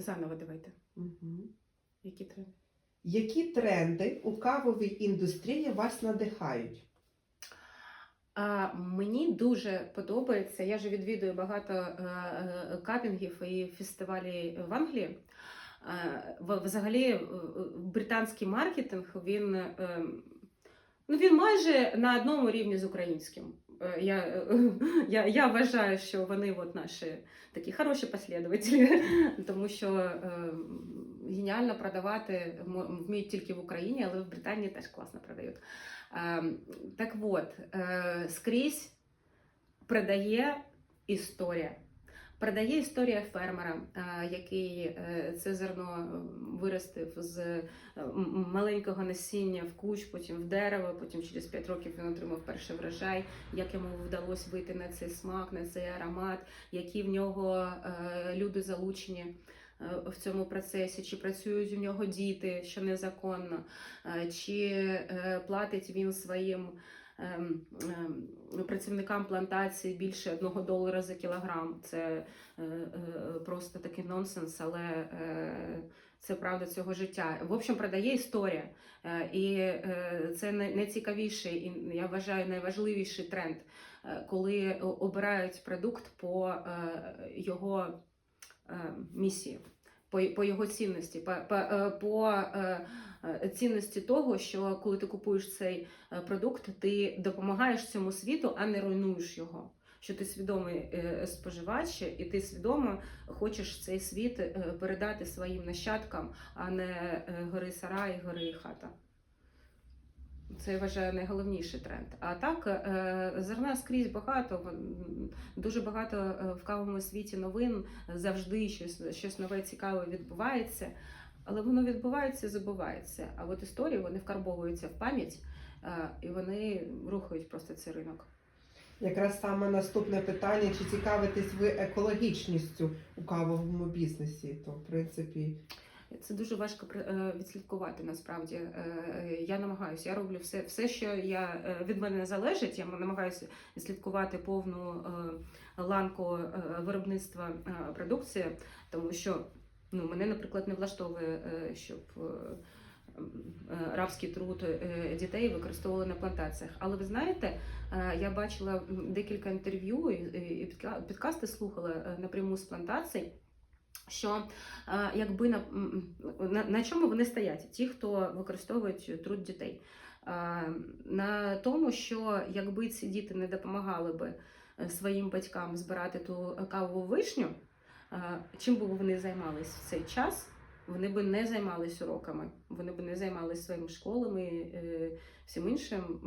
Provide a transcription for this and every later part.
Заново давайте. Угу. Які тренди? Які тренди у кавовій індустрії вас надихають? А мені дуже подобається. Я ж відвідую багато е, е, капінгів і фестивалів в Англії. Взагалі, е, британський маркетинг він, е, ну, він майже на одному рівні з українським. Е, Я, е, я, я вважаю, що вони от наші такі хороші послідователі, тому що е, геніально продавати вміють тільки в Україні, але в Британії теж класно продають. Так от, скрізь продає історія. Продає історія фермера, е, який е, це зерно е, виростив з маленького насіння в кущ, потім в дерево, потім через 5 років він отримав перший врожай, як йому вдалося вийти на цей смак, на цей аромат, які в нього люди залучені в цьому процесі, чи працюють у нього діти, що незаконно, чи платить він своїм працівникам плантації більше одного долара за кілограм. Це е, е, просто такий нонсенс, але е, це правда цього життя. В общем, продає історія. І це найцікавіший і я вважаю найважливіший тренд, коли обирають продукт по його місії, по, по його цінності, по, по, е, по е, е, цінності того, що коли ти купуєш цей продукт, ти допомагаєш цьому світу, а не руйнуєш його. Що ти свідомий споживач, і ти свідомо хочеш цей світ передати своїм нащадкам, а не гори сарай, гори хата. Це я вважаю найголовніший тренд. А так, е, зерна скрізь багато, дуже багато е, в кавовому світі новин завжди щось, щось нове цікаве відбувається. Але воно відбувається і забувається. А от історії вони вкарбовуються в пам'ять е, і вони рухають просто цей ринок. Якраз саме наступне питання: чи цікавитесь ви екологічністю у кавовому бізнесі? То, в принципі, Це дуже важко е, відслідкувати насправді. Е, Я намагаюся, я роблю все, все, що я е, від мене залежить. Я намагаюся відслідкувати повну е, ланку е, виробництва е, продукції, тому що ну, мене, наприклад, не влаштовує, е, щоб е, е, рабський труд е, дітей використовували на плантаціях. Але ви знаєте, е, я бачила декілька інтерв'ю і, підкасти слухала е, напряму з плантацій. Що е, якби на, на, на чому вони стоять, ті, хто використовують труд дітей? Е, На тому, що якби ці діти не допомагали би е, своїм батькам збирати ту кавову вишню, чим би вони займалися в цей час? Вони би не займалися уроками, вони би не займалися своїми школами, всім іншим.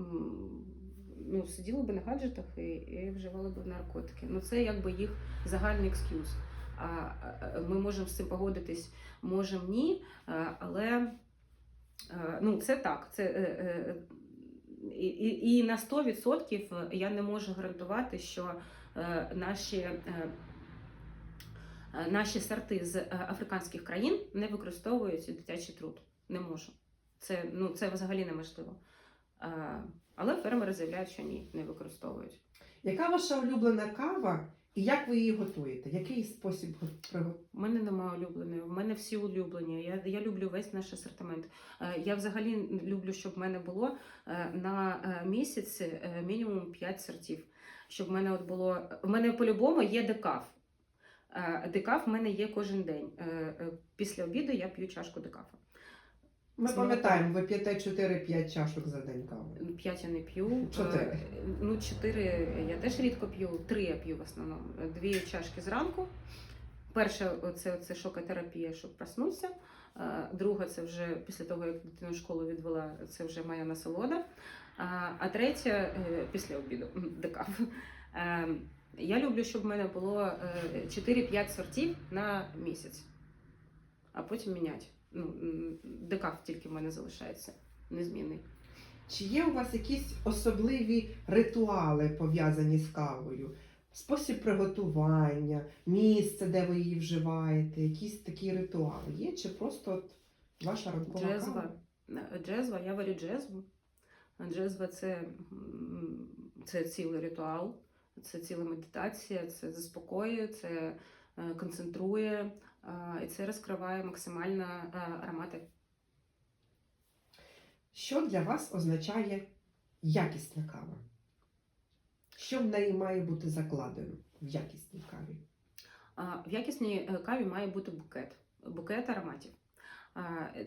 Ну, сиділи би на гаджетах і, і вживали б наркотики. Ну, це якби їх загальний екскюз. А, ми можемо з цим погодитись, можемо ні. Але е, ну, це так. Це, е, е, і, і, на 100% я не можу гарантувати, що е, наші, е, е, наші сорти з е, африканських країн не використовують дитячий труд. Не можу. Це, ну, це взагалі неможливо. Е, Але фермери заявляють, що ні, не використовують. яка ваша улюблена кава і як ви її готуєте? Який спосіб го- приготування? У мене немає улюбленої, в мене всі улюблені. Я, я люблю весь наш асортимент. Е, Я взагалі люблю, щоб в мене було е, на е, місяць мінімум 5 сортів. Щоб в мене от було. В мене по-любому є декаф. Декаф в мене є кожен день. Після обіду я п'ю чашку декафа. Ми З пам'ятаємо, ви п'єте 4-5 чашок за день кави. П'ять я не п'ю. Чотири. Е, Ну, чотири я теж рідко п'ю. Три я п'ю в основному. Дві чашки зранку. Перша це, це шокотерапія, щоб проснутися. Е, Друга це вже після того, як дитину в школу відвела, це вже моя насолода. А, а третя е, після обіду м, декаф. Е, Я люблю, щоб в мене було е, 4-5 сортів на місяць, а потім міняти. Ну, декаф тільки в мене залишається незмінний. Чи є у вас якісь особливі ритуали пов'язані з кавою? Спосіб приготування, місце, де ви її вживаєте, якісь такі ритуали є? Чи просто от ваша ранкова Джезва. кава? Джезва, я варю джезву. Джезва це, це цілий ритуал, це ціла медитація, це заспокоює, це е, концентрує, і це розкриває максимально е, аромати. Що для вас означає якісна кава? Що в неї має бути закладено в якісній каві? В якісній е, каві має бути букет, букет ароматів.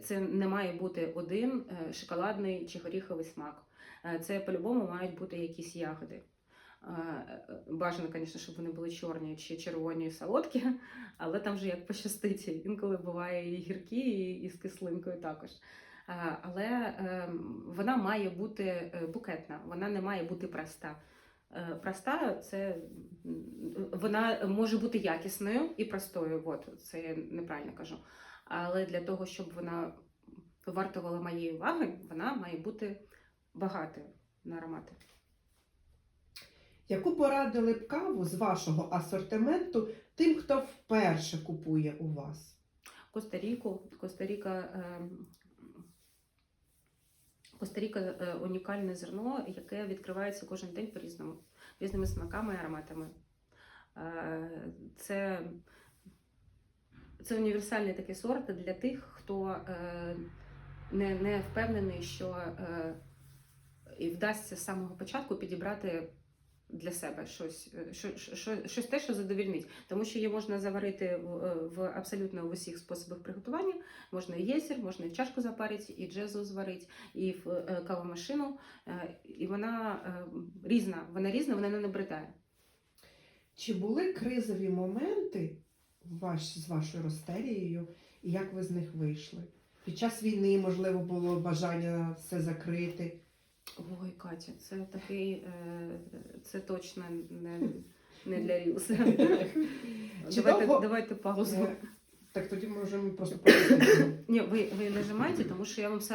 Це не має бути один е, шоколадний чи горіховий смак. Це по-любому мають бути якісь ягоди. Бажано, звісно, щоб вони були чорні чи червоні солодкі, але там вже як пощастить. Інколи буває і гіркі, і, і з кислинкою також. Але ем, вона має бути е, букетна, вона не має бути проста. Е, Проста це вона може бути якісною і простою. От це я неправильно кажу. Але для того, щоб вона вартувала моєї уваги, вона має бути багатою на аромати. Яку порадили б каву з вашого асортименту тим, хто вперше купує у вас? Коста-Ріку, Коста-Ріка. е, Коста-Ріка е, унікальне зерно, яке відкривається кожен день по-різному, різними смаками і ароматами. Е, Це, це універсальний такий сорт для тих, хто не, не впевнений, що і вдасться з самого початку підібрати для себе щось, е, що, що, щось те, що задовільнить. Тому що її можна заварити в, е, в абсолютно в усіх способах приготування. Можна і єсір, можна і чашку запарити, і джезу зварити, і в е, кавомашину. І вона різна, вона різна, вона не набридає. Чи були кризові моменти ваш, з вашою ростерією, і як ви з них вийшли? Під час війни, можливо, було бажання все закрити. Ой, Катя, це такий, е, це точно не, не для рілса. Давайте, давайте паузу. Так тоді ми можемо просто. Ні, ви, ви нажимаєте, тому що я вам все одно